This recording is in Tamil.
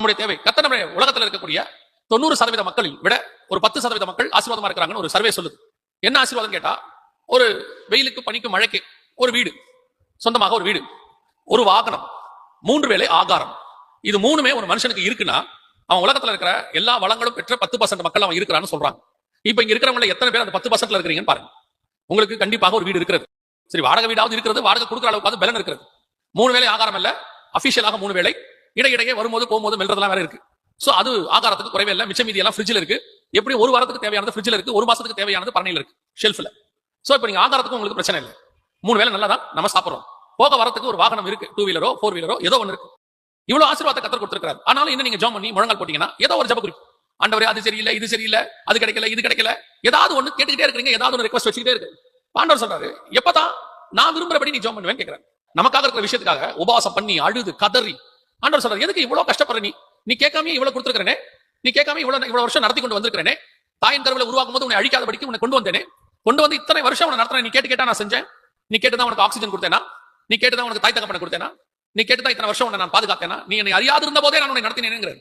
நம்முடைய தேவை. கத்த நம்முடைய உலகத்துல இருக்கக்கூடிய தொண்ணூறு சதவீத மக்களில் விட ஒரு பத்து சதவீத மக்கள் ஆசீர்வாதமா இருக்கிறாங்கன்னு ஒரு சர்வே சொல்லுது. என்ன ஆசீர்வாதம் கேட்டா ஒரு வெயிலுக்கு பனிக்கு மழைக்கு ஒரு வீடு சொந்தமாக ஒரு வீடு ஒரு வாகனம் மூன்று வேளை ஆகாரம். இது மூணுமே ஒரு மனுஷனுக்கு இருக்குன்னா அவன் உலகத்துல இருக்கிற எல்லா வளங்களும் பெற்ற பத்து பர்சன்ட் மக்கள் அவன் இருக்கிறான்னு சொல்றாங்க. இப்ப இங்க இருக்கிறவங்கள எத்தனை பேர் அந்த பத்து பர்சன்ட்ல இருக்கிறீங்கன்னு பாருங்க. உங்களுக்கு கண்டிப்பாக ஒரு வீடு இருக்கிறது. சரி வாடகை வீடாவது இருக்கிறது வாடகை கொடுக்குற அளவுக்கு பலன் இருக்கிறது. மூணு வேளை ஆகாரம் இல்ல அபிஷியலாக மூணு வேளை இடையிடையே வரும்போது போகும்போது மெல்றதெல்லாம் வேற இருக்கு. சோ அது ஆகாரத்துக்கு குறைவே இல்லை. மிச்சம் மீதி எல்லாம் ஃப்ரிட்ஜில் இருக்கு. எப்படி ஒரு வாரத்துக்கு தேவையானது ஃப்ரிட்ஜில் இருக்கு. ஒரு மாசத்துக்கு தேவையானது பரணியில் இருக்கு. ஷெல்ஃப்ல சோ இப்போ நீங்க ஆகாரத்துக்கு உங்களுக்கு பிரச்சனை இல்லை. மூணு வேளை நல்லா தான் நம்ம சாப்பிட்றோம். போக வரத்துக்கு ஒரு வாகனம் இருக்கு. டூ வீலரோ ஃபோர் வீலரோ ஏதோ ஒன்று இருக்கு. இவ்வளவு ஆசீர்வாதத்தை கத்தர் கொடுத்திருக்காரு ஆனாலும் இன்னும் நீங்க ஜோம் பண்ணி முழங்கால் போட்டீங்கன்னா ஏதோ ஒரு ஜப குறிப்பு ஆண்டவரே அது சரியில்லை இது சரியில்லை அது கிடைக்கல இது கிடைக்கல. ஏதாவது ஒண்ணு கேட்டுக்கிட்டே இருக்கிறீங்க ஏதாவது ஒன்று ரெக்வஸ்ட் வச்சுக்கிட்டே இருக்கு. பாண்டவர் சொல்றாரு எப்பதான் நான் விரும்புறபடி நீ ஜோம் பண்ணுவேன்னு கேட்கிறேன் நமக்காக இருக்கிற விஷயத்துக்காக உபவாசம் பண்ணி அழுது கதறி ஆண்டவர் சொல்றாரு எதுக்கு இவ்வளவு கஷ்டப்படுற நீ? நீ கேட்காம இவ்வளவு கொடுத்துருக்கிறனே? நீ கேட்காம இவ்வளவு இவ்வளவு வருஷம் நடத்தி கொண்டு வந்திருக்கிறேனே? தாயின் கருவில உருவாக்கும் போது உன்னை அழிக்காதபடிக்கு உன்னை கொண்டு வந்தேனே? கொண்டு வந்து இத்தனை வருஷம் உன்னை நடத்துறேன். நீ கேட்டு கேட்டா நான் செஞ்சேன். நீ கேட்டுதான் உனக்கு ஆக்சிஜன் கொடுத்தேனா? நீ கேட்டுதான் உனக்கு தாய் தகப்பனை கொடுத்தேனா? நீ கேட்டுதான் இத்தனை வருஷம் உன்னை நான் பாதுகாத்தேனா? நீ என்னை அறியாது இருந்த போதே நான் உன்னை நடத்தினேங்கிறது